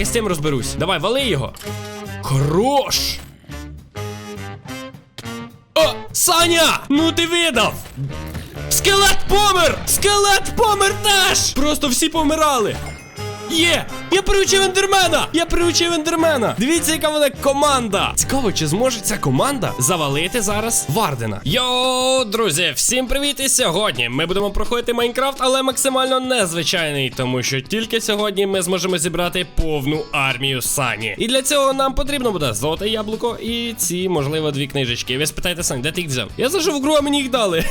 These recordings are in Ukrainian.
поки з цим розберусь. Давай, вали його. Хорош! О, Саня! Ну ти видав! Скелет помер! Скелет помер теж! Просто всі помирали! Є! Я приучив ендермена! Я приучив ендермена! Дивіться, яка вона команда! Цікаво, чи зможе ця команда завалити зараз Вардена? Йоу, друзі, всім привіт! І сьогодні ми будемо проходити Майнкрафт, але максимально незвичайний, тому що тільки сьогодні ми зможемо зібрати повну армію Сані. І для цього нам потрібно буде золоте яблуко і ці, можливо, дві книжечки. Ви спитаєте Сань, де ти їх взяв? Я зайшов в гру, а мені їх дали.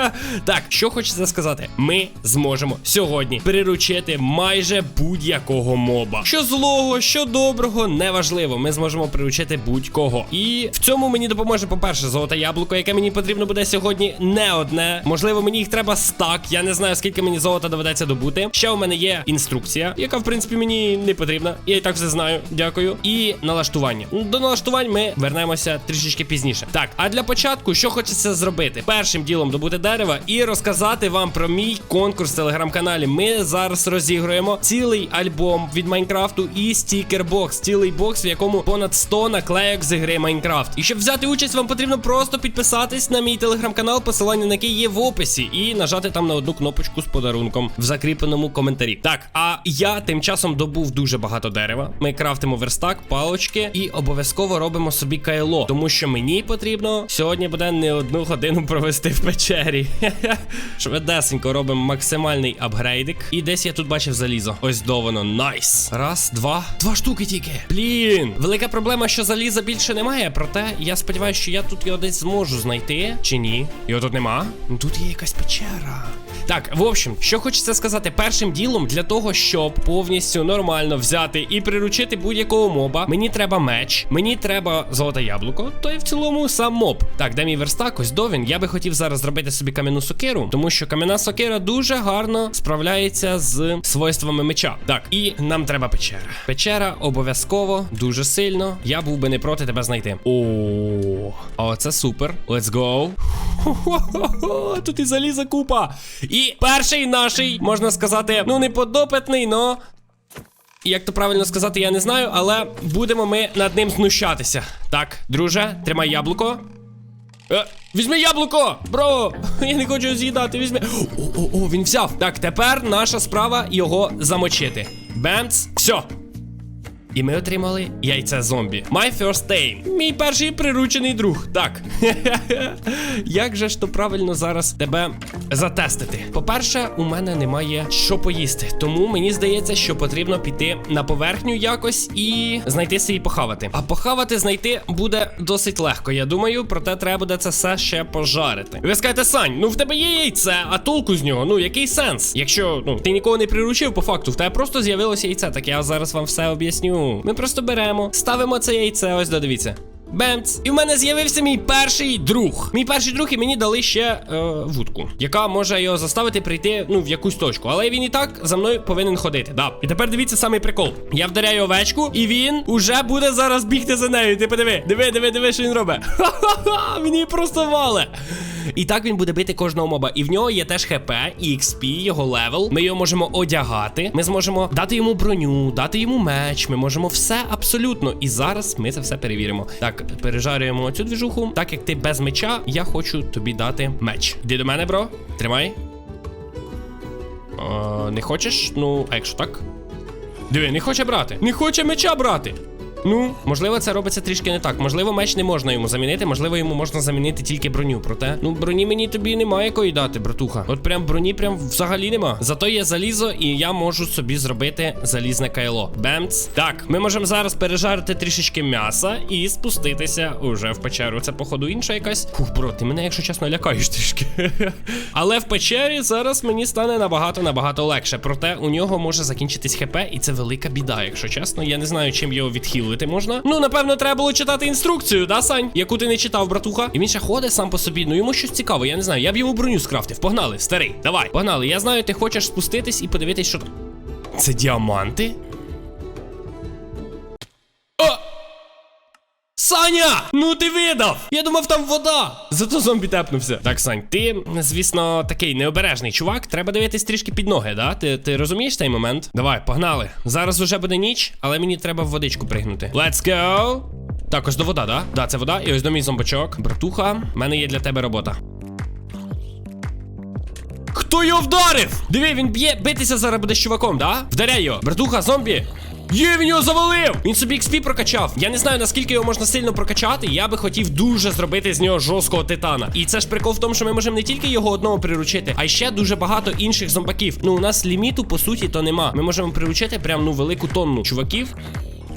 так, що хочеться сказати, ми зможемо сьогодні приручити майже будь-якого моба. Що злого, що доброго, неважливо. Ми зможемо приручити будь-кого. І в цьому мені допоможе, по-перше, золоте яблуко, яке мені потрібно буде сьогодні не одне. Можливо, мені їх треба стак. Я не знаю, скільки мені золота доведеться добути. Ще у мене є інструкція, яка, в принципі, мені не потрібна. Я і так все знаю. Дякую. І налаштування. До налаштувань ми вернемося трішечки пізніше. Так, а для початку, що хочеться зробити? Першим ділом добути дерева і розказати вам про мій конкурс в телеграм-каналі. Ми зараз розігруємо цілий альбом від Майнкрафту і стікербокс. Цілий бокс, в якому понад 100 наклейок з гри Майнкрафт. І щоб взяти участь, вам потрібно просто підписатись на мій телеграм-канал, посилання на який є в описі, і нажати там на одну кнопочку з подарунком в закріпленому коментарі. Так, а я тим часом добув дуже багато дерева. Ми крафтимо верстак, палочки і обов'язково робимо собі кайло, тому що мені потрібно сьогодні буде не одну годину провести в печері. Швидесенько робимо максимальний апгрейдик. І десь я тут бачив залізо. Ось до воно. Найс. Раз, два. Два штуки тільки. Блін. Велика проблема, що заліза більше немає. Проте я сподіваюся, що я тут його десь зможу знайти. Чи ні? Його тут нема? Ну тут є якась печера. Так, в общем, що хочеться сказати, першим ділом для того, щоб повністю нормально взяти і приручити будь-якого моба, мені треба меч, мені треба золоте яблуко, то і в цілому сам моб. Так, де мій верстак? Ось до він. Я би хотів зараз зробити собі кам'яну сокиру, тому що кам'яна сокира дуже гарно справляється з свойствами меча. Так, і нам треба печера. Печера обов'язково, дуже сильно. Я був би не проти тебе знайти. О, о, це супер. Let's go. Тут і заліза купа. І перший наший, можна сказати, ну не подопитний, но. Як то правильно сказати, я не знаю, але будемо ми над ним знущатися. Так, друже, тримай яблуко. Е, візьми яблуко! Бро! Я не хочу з'їдати, візьми. О, о, о, він взяв. Так, тепер наша справа його замочити. Бемц, все. І ми отримали яйце зомбі. My first aim. Мій перший приручений друг. Так. Як же ж то правильно зараз тебе затестити? По-перше, у мене немає що поїсти. Тому мені здається, що потрібно піти на поверхню якось і знайти свій похавати. А похавати знайти буде досить легко, я думаю, проте треба буде це все ще пожарити. Ви скажете, Сань, ну в тебе є яйце, а толку з нього? Ну який сенс? Якщо ну ти нікого не приручив, по факту, в тебе просто з'явилося яйце. Так я зараз вам все об'ясню. Ми просто беремо, ставимо це яйце, ось додивіться. Бемц. І в мене з'явився мій перший друг. Мій перший друг і мені дали ще е, вудку, яка може його заставити прийти ну в якусь точку. Але він і так за мною повинен ходити. Да. І тепер дивіться самий прикол. Я вдаряю овечку, і він уже буде зараз бігти за нею. Ти подиви, диви, диви, диви, що він робить. Ха-ха-ха, мені просто вале. І так він буде бити кожного моба. І в нього є теж ХП, і XP, його левел. Ми його можемо одягати. Ми зможемо дати йому броню, дати йому меч. Ми можемо все абсолютно. І зараз ми це все перевіримо. Так, пережарюємо цю двіжуху. Так як ти без меча, я хочу тобі дати меч. Іди до мене, бро. Тримай. А, не хочеш? Ну, а якщо так? Диви, не хоче брати. Не хоче меча брати. Ну, можливо, це робиться трішки не так. Можливо, меч не можна йому замінити, можливо, йому можна замінити тільки броню. Проте, ну, броні мені тобі немає якої дати, братуха. От прям броні прям взагалі нема. Зато є залізо, і я можу собі зробити залізне кайло. Бемц. Так, ми можемо зараз пережарити трішечки м'яса і спуститися уже в печеру. Це, походу, інша якась. Фух, бро, ти мене, якщо чесно, лякаєш трішки. Але в печері зараз мені стане набагато набагато легше. Проте у нього може закінчитись хп, і це велика біда, якщо чесно. Я не знаю, чим його відхилити можна. Ну, напевно, треба було читати інструкцію, да, Сань? Яку ти не читав, братуха. І він ще ходить сам по собі. Ну йому щось цікаве, я не знаю. Я б йому броню скрафтив. Погнали, старий. Давай, погнали. Я знаю, ти хочеш спуститись і подивитись, що. там. Це діаманти? Саня! Ну ти видав! Я думав, там вода. Зато зомбі тепнувся. Так, Сань, ти, звісно, такий необережний чувак. Треба дивитись трішки під ноги, да? Ти, ти розумієш цей момент? Давай, погнали. Зараз уже буде ніч, але мені треба в водичку пригнути. Let's go! Так, ось до вода, да? Да, це вода. І ось до мій зомбачок. Братуха, в мене є для тебе робота. Хто його вдарив? Диви, він б'є, битися зараз буде з чуваком, да? Вдаряй його. Братуха, зомбі. Є, він його завалив! Він собі XP прокачав. Я не знаю, наскільки його можна сильно прокачати. Я би хотів дуже зробити з нього жорсткого титана. І це ж прикол в тому, що ми можемо не тільки його одного приручити, а ще дуже багато інших зомбаків. Ну, у нас ліміту, по суті, то нема. Ми можемо приручити прям ну велику тонну чуваків.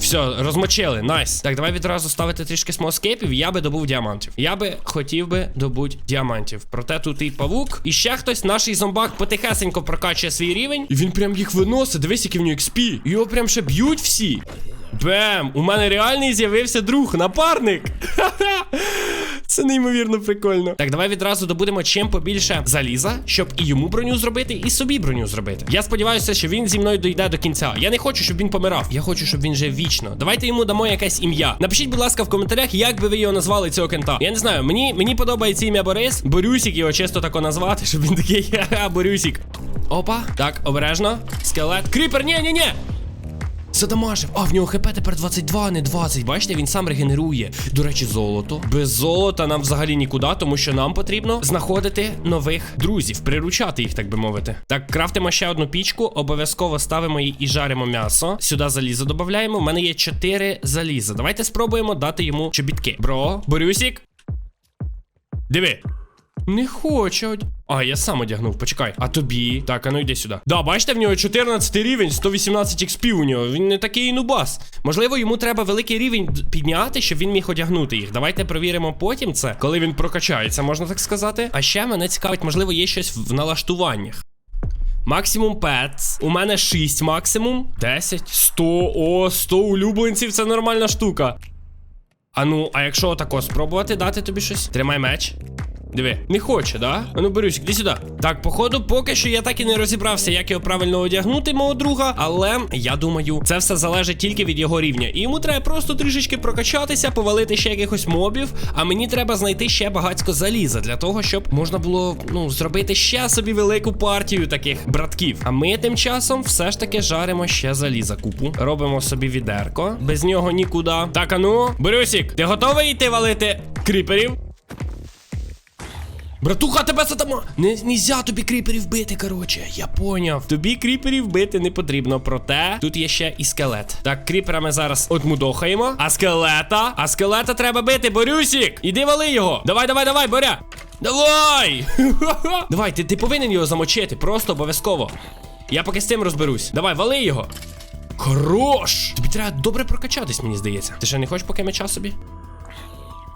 Все, розмочили, найс. Так, давай відразу ставити трішки смоскейпів. Я би добув діамантів. Я би хотів би добути діамантів. Проте тут і павук. І ще хтось, наш зомбак, потихесенько прокачує свій рівень. І він прям їх виносить. Дивись, які в нього XP. Його прям ще б'ють всі. Бем! У мене реальний з'явився друг, напарник. Ха-ха! Це неймовірно прикольно. Так, давай відразу добудемо чим побільше заліза, щоб і йому броню зробити, і собі броню зробити. Я сподіваюся, що він зі мною дойде до кінця. Я не хочу, щоб він помирав. Я хочу, щоб він жив вічно. Давайте йому дамо якесь ім'я. Напишіть, будь ласка, в коментарях, як би ви його назвали цього кента. Я не знаю, мені мені подобається ім'я Борис. Борюсік його чисто тако назвати, щоб він такий Борюсік. Опа, так, обережно. Скелет. Кріпер, ні, ні, ні. Задамажив. А, в нього хп тепер 22, а не 20. Бачите, він сам регенерує. До речі, золото. Без золота нам взагалі нікуди, тому що нам потрібно знаходити нових друзів, приручати їх, так би мовити. Так, крафтимо ще одну пічку, обов'язково ставимо її і жаримо м'ясо. Сюди залізо додаємо. У мене є 4 заліза. Давайте спробуємо дати йому чобітки. Бро, Борюсік. Диви. Не хочуть. А, я сам одягнув, почекай. А тобі? Так, а ну йди сюди. Да, бачите, в нього 14 рівень, 118 XP у нього. Він не такий нубас. Можливо, йому треба великий рівень підняти, щоб він міг одягнути їх. Давайте провіримо потім це, коли він прокачається, можна так сказати. А ще мене цікавить, можливо, є щось в налаштуваннях. Максимум петс. У мене 6 максимум. 10, 100, о, 100 улюбленців це нормальна штука. А ну, а якщо отако спробувати дати тобі щось? Тримай меч. Диви, не хоче, да? А ну берусь, іди сюди. Так, походу, поки що я так і не розібрався, як його правильно одягнути, мого друга. Але я думаю, це все залежить тільки від його рівня. І йому треба просто трішечки прокачатися, повалити ще якихось мобів. А мені треба знайти ще багатько заліза для того, щоб можна було ну зробити ще собі велику партію таких братків. А ми тим часом все ж таки жаримо ще заліза купу. Робимо собі відерко. Без нього нікуди. Так, а ну, Борюсік, ти готовий йти валити кріперів? Братуха, тебе затама. Не нельзя тобі кріперів бити, короче. Я поняв. Тобі кріперів бити не потрібно. Проте тут є ще і скелет. Так, кріпера ми зараз отмудохаємо. А скелета? А скелета треба бити, Борюсік! Іди вали його. Давай, давай, давай, Боря. Давай! давай, ти, ти повинен його замочити, просто обов'язково. Я поки з цим розберусь. Давай, вали його. Хорош! Тобі треба добре прокачатись, мені здається. Ти ще не хочеш поки меча собі?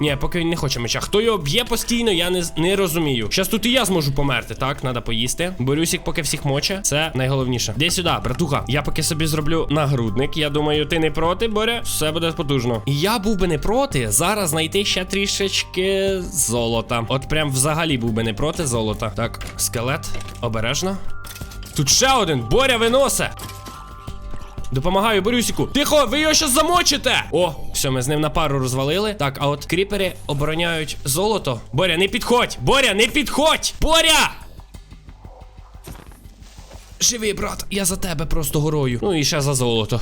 Ні, поки він не хоче меча. Хто його б'є постійно, я не, не розумію. Щас тут і я зможу померти, так? Надо поїсти. Борюсік поки всіх моче. Це найголовніше. Де сюди, братуха. Я поки собі зроблю нагрудник. Я думаю, ти не проти, Боря? Все буде потужно. І я був би не проти. Зараз знайти ще трішечки золота. От прям взагалі був би не проти золота. Так, скелет. Обережно. Тут ще один. Боря виносе. Допомагаю Борюсіку. Тихо, ви його щас замочите! О, все, ми з ним на пару розвалили. Так, а от кріпери обороняють золото. Боря, не підходь! Боря, не підходь! Боря! Живий, брат, я за тебе просто горою. Ну і ще за золото.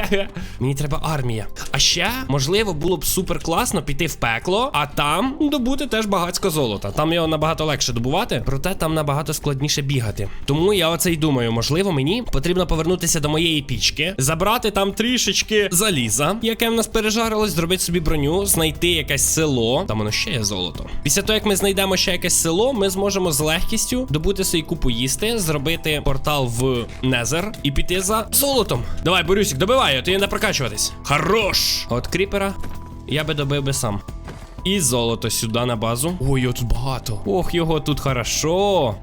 Мені треба армія. А ще, можливо, було б супер класно піти в пекло, а там добути теж багатько золота. Там його набагато легше добувати, проте там набагато складніше бігати. Тому я оце й думаю, можливо, мені потрібно повернутися до моєї пічки, забрати там трішечки заліза, яке в нас пережарилось, зробити собі броню, знайти якесь село. Там воно ще є золото. Після того, як ми знайдемо ще якесь село, ми зможемо з легкістю добути собі купу їсти, зробити портал в Незер і піти за золотом. Давай, Борюсік, добивай, ти не прокачуватись. Хорош! От кріпера я би добив би сам. І золото сюди на базу. Ой, його тут багато. Ох, його тут хорошо.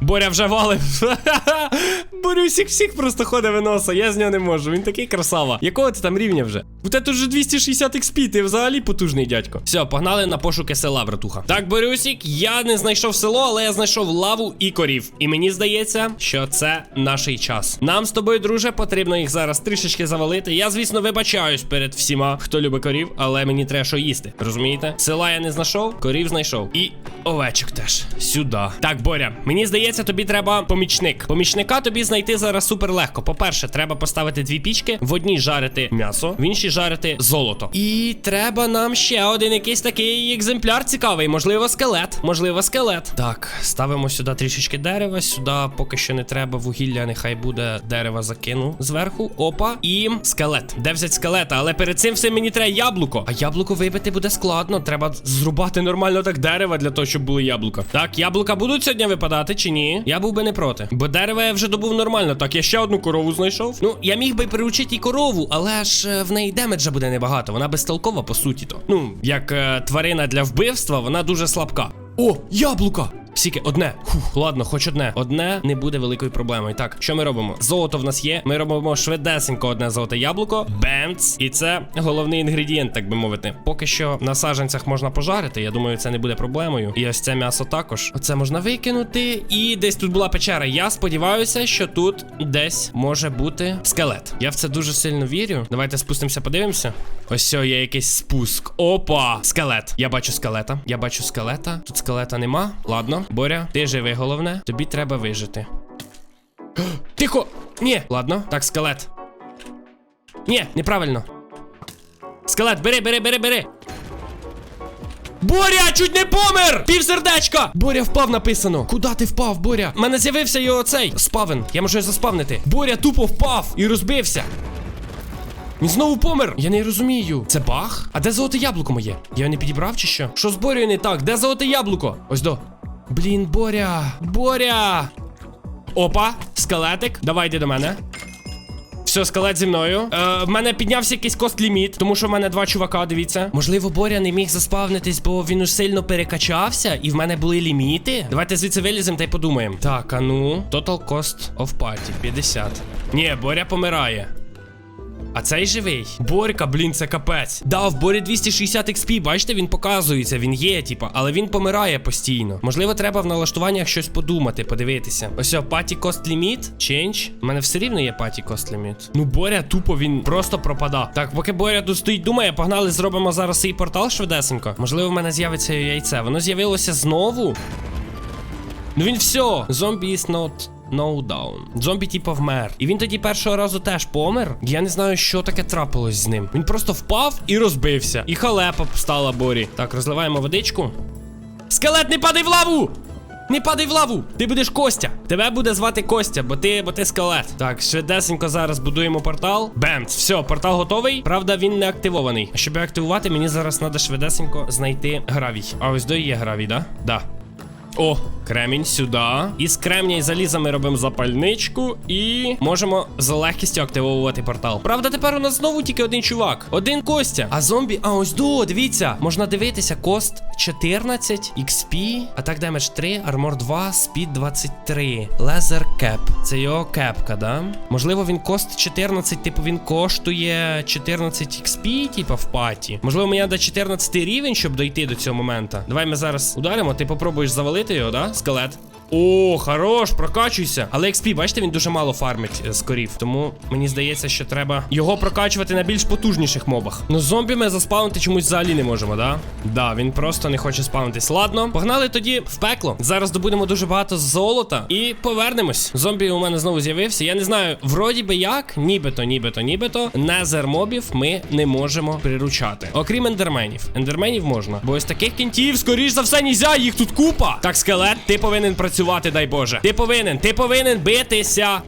Боря вже валив. Борюсік всіх просто ходить виноса, я з нього не можу. Він такий красава. Якого ти там рівня вже? У тебе тут вже 260 XP, ти взагалі потужний дядько. Все, погнали на пошуки села, братуха. Так, Борюсік, я не знайшов село, але я знайшов лаву і корів. І мені здається, що це наш час. Нам з тобою, друже, потрібно їх зараз трішечки завалити. Я, звісно, вибачаюсь перед всіма, хто любить корів, але мені треба що їсти. Розумієте? Села я не знайшов, корів знайшов. І овечок теж. Сюди. Так, Боря, мені здається, тобі треба помічник. Помічника тобі знайти зараз супер легко. По-перше, треба поставити дві пічки, в одній жарити м'ясо, в іншій жарити золото. І треба нам ще один якийсь такий екземпляр цікавий. Можливо, скелет. Можливо, скелет. Так, ставимо сюди трішечки дерева. Сюди поки що не треба вугілля, нехай буде дерева закину зверху. Опа. І скелет. Де взяти скелета? Але перед цим все мені треба яблуко. А яблуко вибити буде складно. Треба зрубати нормально так дерева для того, щоб були яблука. Так, яблука будуть сьогодні випадати чи ні? Я був би не проти. Бо дерева я вже добув нормально. Так, я ще одну корову знайшов. Ну, я міг би приручити і корову, але ж е, в неї демеджа буде небагато. Вона безтолкова, по суті то. Ну, як е, тварина для вбивства, вона дуже слабка. О, яблука! Скільки? Одне. Фух, ладно, хоч одне. Одне не буде великою проблемою. Так, що ми робимо? Золото в нас є. Ми робимо швидесенько одне золоте яблуко. Бемц. І це головний інгредієнт, так би мовити. Поки що на саджанцях можна пожарити. Я думаю, це не буде проблемою. І ось це м'ясо також. Оце можна викинути. І десь тут була печера. Я сподіваюся, що тут десь може бути скелет. Я в це дуже сильно вірю. Давайте спустимося, подивимося. Ось є якийсь спуск. Опа! Скелет. Я бачу скелета. Я бачу скелета. Тут скелета нема. Ладно. Боря, ти живий, головне. Тобі треба вижити. Тихо! Ні, ладно. Так, скелет. Ні, неправильно. Скелет, бери, бери, бери, бери. Боря, чуть не помер! Пів сердечка! Боря впав написано. Куда ти впав, Боря? У мене з'явився його цей спавен. Я можу його заспавнити. Боря тупо впав і розбився. Він знову помер. Я не розумію. Це баг? А де золоте яблуко моє? Я його не підібрав чи що? Що з Борєю не так? Де золоте яблуко? Ось до. Блін, Боря. Боря. Опа, скелетик. Давай йди до мене. Все, скелет зі мною. Е, в мене піднявся якийсь кост ліміт, тому що в мене два чувака, дивіться. Можливо, Боря не міг заспавнитись, бо він уж сильно перекачався, і в мене були ліміти. Давайте звідси виліземо та й подумаємо. Так, а ну. Total cost of party 50. Ні, Боря помирає. А цей живий. Борька, блін, це капець. Да, в Борі 260 XP, бачите, він показується, він є, типа, але він помирає постійно. Можливо, треба в налаштуваннях щось подумати, подивитися. Ось паті кост ліміт. Change. У мене все рівно є паті кост ліміт. Ну, Боря тупо він просто пропада. Так, поки Боря тут стоїть, думає, погнали, зробимо зараз свій портал швидесенько. Можливо, в мене з'явиться яйце. Воно з'явилося знову. Ну він все. Зомбі is not no down. Зомбі типу вмер. І він тоді першого разу теж помер. Я не знаю, що таке трапилось з ним. Він просто впав і розбився. І халепа стала Борі. Так, розливаємо водичку. Скелет, не падай в лаву! Не падай в лаву! Ти будеш Костя. Тебе буде звати Костя, бо ти, бо ти скелет. Так, швидесенько зараз будуємо портал. Бемц, все, портал готовий. Правда, він не активований. А щоб активувати, мені зараз треба швидесенько знайти гравій. А ось до є гравій, да? Да. О, кремінь сюди. І з кремня і заліза ми робимо запальничку і можемо з легкістю активовувати портал. Правда, тепер у нас знову тільки один чувак. Один Костя. А зомбі. А ось до, дивіться. Можна дивитися. Кост 14, XP, атак демедж 3, армор 2, спід 23. Лезер кеп. Це його кепка, да? Можливо, він кост 14, типу він коштує 14 XP, типу, в паті. Можливо, мені треба 14 рівень, щоб дойти до цього моменту. Давай ми зараз ударимо, ти попробуєш завалити його, да? Скелет. О, хорош, прокачуйся. Але XP, бачите, він дуже мало фармить е, з корів. Тому мені здається, що треба його прокачувати на більш потужніших мобах. Ну, зомбі ми заспавнити чомусь взагалі не можемо, да? Да, він просто не хоче спавнитись. Ладно, погнали тоді в пекло. Зараз добудемо дуже багато золота і повернемось. Зомбі у мене знову з'явився. Я не знаю, вроді би як, нібито, нібито, нібито. Незер мобів ми не можемо приручати. Окрім ендерменів. Ендерменів можна. Бо ось таких кінтів, скоріш за все, нельзя, їх тут купа. Так, скелет, ти повинен працювати, дай Боже. Ти повинен, ти повинен битися.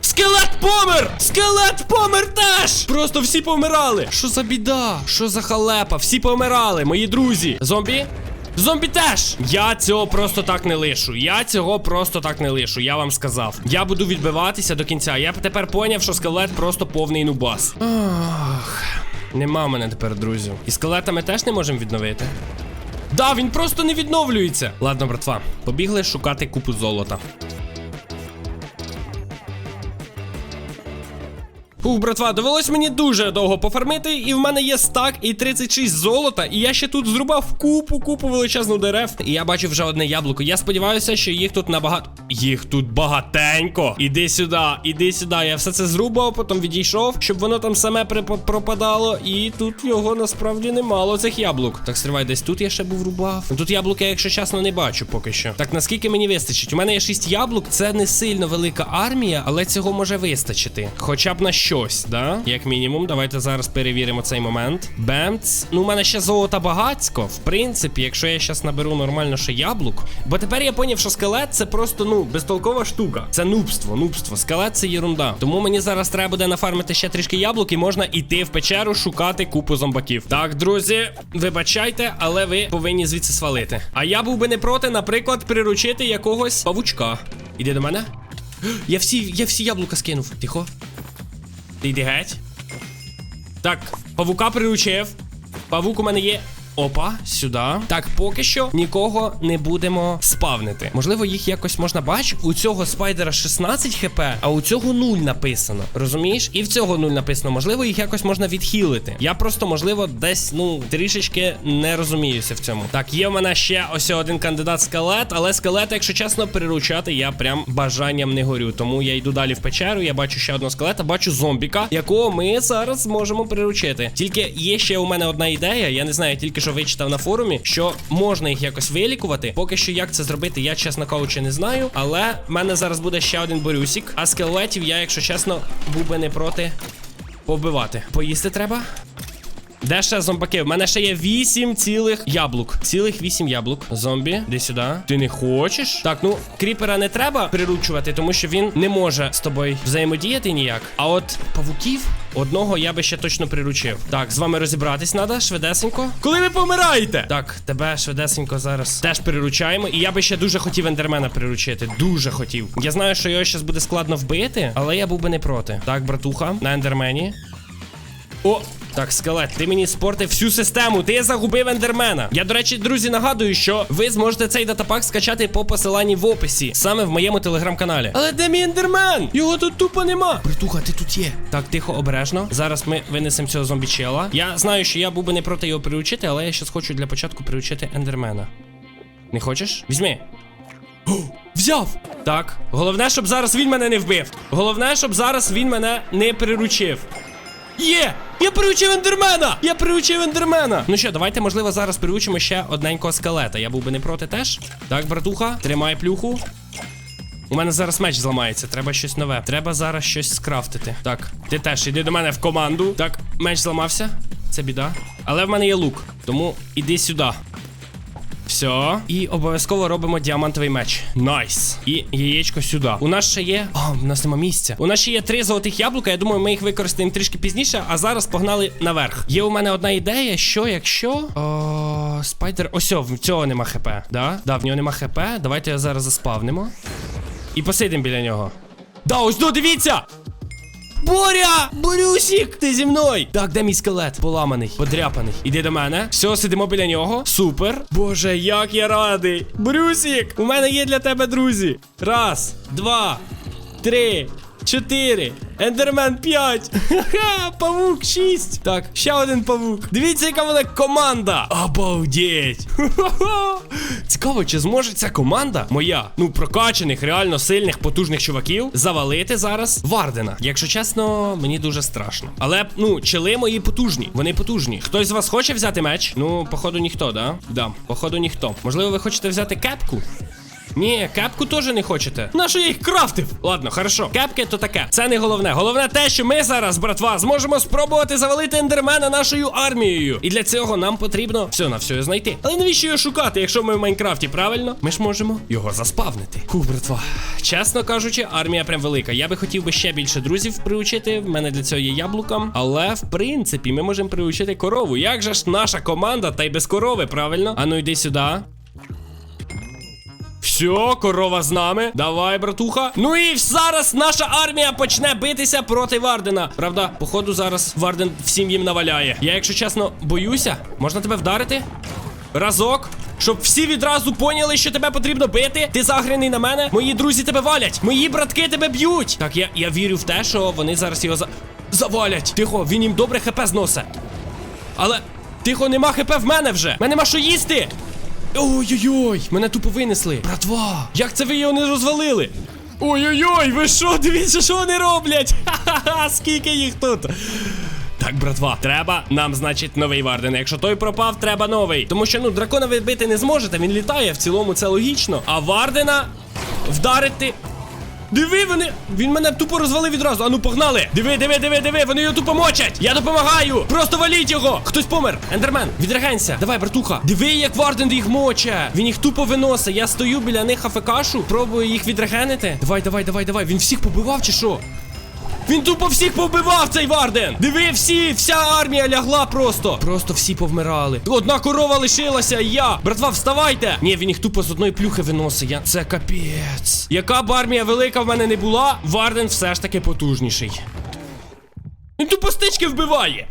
Скелет помер! Скелет помер теж! Просто всі помирали. Що за біда? Що за халепа? Всі помирали, мої друзі. Зомбі? Зомбі теж! Я цього просто так не лишу. Я цього просто так не лишу. Я вам сказав. Я буду відбиватися до кінця. Я тепер поняв, що скелет просто повний нубас. Ох, нема мене тепер друзів. І скелета ми теж не можемо відновити. Да, він просто не відновлюється. Ладно, братва, побігли шукати купу золота. Ух, братва, довелось мені дуже довго пофармити, і в мене є стак і 36 золота, і я ще тут зрубав купу, купу величезну дерев. І я бачив вже одне яблуко. Я сподіваюся, що їх тут набагато. Їх тут багатенько. Іди сюди, іди сюди. Я все це зрубав, потім відійшов, щоб воно там саме пропадало. І тут його насправді немало цих яблук. Так, стривай, десь тут я ще був рубав. Тут яблука, я, якщо чесно, не бачу поки що. Так, наскільки мені вистачить? У мене є 6 яблук, це не сильно велика армія, але цього може вистачити. Хоча б на щось, да? Як мінімум, давайте зараз перевіримо цей момент. Бемц. Ну, у мене ще золота багацько. В принципі, якщо я зараз наберу нормально ще яблук. Бо тепер я поняв, що скелет це просто, ну, безтолкова штука. Це нубство, нубство. Скелет це єрунда. Тому мені зараз треба буде нафармити ще трішки яблук і можна йти в печеру шукати купу зомбаків. Так, друзі, вибачайте, але ви повинні звідси свалити. А я був би не проти, наприклад, приручити якогось павучка. Іди до мене. Я всі, я всі яблука скинув. Тихо. Ти йди геть. Так, павука приручив. Павук у мене є. Опа, сюди. Так, поки що нікого не будемо спавнити. Можливо, їх якось можна бачити. У цього спайдера 16 хп, а у цього 0 написано. Розумієш? І в цього 0 написано. Можливо, їх якось можна відхилити. Я просто, можливо, десь, ну, трішечки не розуміюся в цьому. Так, є в мене ще ось один кандидат скелет, але скелета, якщо чесно, приручати я прям бажанням не горю. Тому я йду далі в печеру. Я бачу ще одного скелета, бачу зомбіка, якого ми зараз зможемо приручити. Тільки є ще у мене одна ідея. Я не знаю, тільки що вичитав на форумі, що можна їх якось вилікувати. Поки що як це зробити, я чесно кажучи, не знаю. Але в мене зараз буде ще один борюсік. А скелетів я, якщо чесно, був би не проти побивати. Поїсти треба. Де ще зомбаки? В мене ще є 8 цілих яблук. Цілих 8 яблук. Зомбі, де сюди. Ти не хочеш? Так, ну кріпера не треба приручувати, тому що він не може з тобою взаємодіяти ніяк. А от павуків одного я би ще точно приручив. Так, з вами розібратись треба швидесенько. Коли ви помираєте? Так, тебе швидесенько зараз теж приручаємо. І я би ще дуже хотів ендермена приручити. Дуже хотів. Я знаю, що його зараз буде складно вбити, але я був би не проти. Так, братуха, на ендермені. О, так, скелет, ти мені спортив всю систему. Ти загубив ендермена. Я, до речі, друзі, нагадую, що ви зможете цей датапак скачати по посиланні в описі, саме в моєму телеграм-каналі. Але де мій ендермен? Його тут тупо нема. Братуха, ти тут є. Так, тихо, обережно. Зараз ми винесемо цього зомбічела. Я знаю, що я був би не проти його приручити, але я щас хочу для початку приручити ендермена. Не хочеш? Візьми. О, Взяв! Так, головне, щоб зараз він мене не вбив. Головне, щоб зараз він мене не приручив. Є! Я приручив ендермена! Я приручив ендермена! Ну що, давайте, можливо, зараз приручимо ще одненького скелета. Я був би не проти теж. Так, братуха, тримай плюху. У мене зараз меч зламається, треба щось нове. Треба зараз щось скрафтити. Так, ти теж іди до мене в команду. Так, меч зламався. Це біда. Але в мене є лук, тому іди сюди. Все. І обов'язково робимо діамантовий меч. Найс. І яєчко сюди. У нас ще є. О, у нас нема місця. У нас ще є три золотих яблука. Я думаю, ми їх використаємо трішки пізніше, а зараз погнали наверх. Є у мене одна ідея, що якщо. О, спайдер. Ось, в цього нема хп. Да? Да, в нього нема хп. Давайте його зараз заспавнимо. І посидимо біля нього. Да, ось ну, дивіться! Боря! Борюсік! Ти зі мною! Так, де мій скелет? Поламаний, подряпаний. Іди до мене. Все, сидимо біля нього. Супер. Боже, як я радий! Борюсік! У мене є для тебе друзі. Раз, два, три, чотири. Ендермен 5. Ха-ха, павук 6. Так, ще один павук. Дивіться, яка вона команда. Обалдеть. Цікаво, чи зможе ця команда моя, ну, прокачаних, реально сильних, потужних чуваків, завалити зараз Вардена. Якщо чесно, мені дуже страшно. Але, ну, чили мої потужні. Вони потужні. Хтось з вас хоче взяти меч? Ну, походу, ніхто, да? Да, походу, ніхто. Можливо, ви хочете взяти кепку? Ні, кепку теж не хочете. На що я їх крафтив? Ладно, хорошо. Кепки то таке. Це не головне. Головне те, що ми зараз, братва, зможемо спробувати завалити ендермена нашою армією. І для цього нам потрібно все на все знайти. Але навіщо його шукати, якщо ми в Майнкрафті, правильно? Ми ж можемо його заспавнити. Хух, братва. Чесно кажучи, армія прям велика. Я би хотів би ще більше друзів приучити. В мене для цього є яблука. Але в принципі ми можемо приучити корову. Як же ж наша команда, та й без корови, правильно? Ану, йди сюди. Все, корова з нами. Давай, братуха. Ну і зараз наша армія почне битися проти Вардена. Правда, походу, зараз Варден всім їм наваляє. Я, якщо чесно, боюся. Можна тебе вдарити? Разок. Щоб всі відразу поняли, що тебе потрібно бити. Ти загрений на мене. Мої друзі тебе валять. Мої братки тебе б'ють. Так, я, я вірю в те, що вони зараз його за. завалять. Тихо, він їм добре хп зносить. Але тихо, нема хп в мене вже. Мене нема що їсти. Ой-ой-ой, мене тупо винесли. Братва, як це ви його не розвалили? Ой-ой-ой, ви що? Дивіться, що вони роблять? Ха-ха-ха, скільки їх тут. Так, братва, треба нам, значить, новий Варден. Якщо той пропав, треба новий. Тому що, ну, дракона ви бити не зможете, він літає, в цілому це логічно. А Вардена вдарити. Диви, вони. Він мене тупо розвалив відразу. Ану, погнали! Диви, диви, диви, диви, вони його тупо мочать! Я допомагаю! Просто валіть його! Хтось помер! Ендермен, відрегенься! Давай, братуха! Диви, як Варден їх моче! Він їх тупо виносить. Я стою біля них афекашу, пробую їх відрегенити. Давай, давай, давай, давай. Він всіх побивав чи що? Він тупо всіх повбивав цей Варден! Диви, всі, вся армія лягла просто. Просто всі повмирали. Одна корова лишилася, і я. Братва, вставайте! Ні, він їх тупо з одної плюхи виносить. Я... Це капець. Яка б армія велика в мене не була, Варден все ж таки потужніший. Він тупо стички вбиває.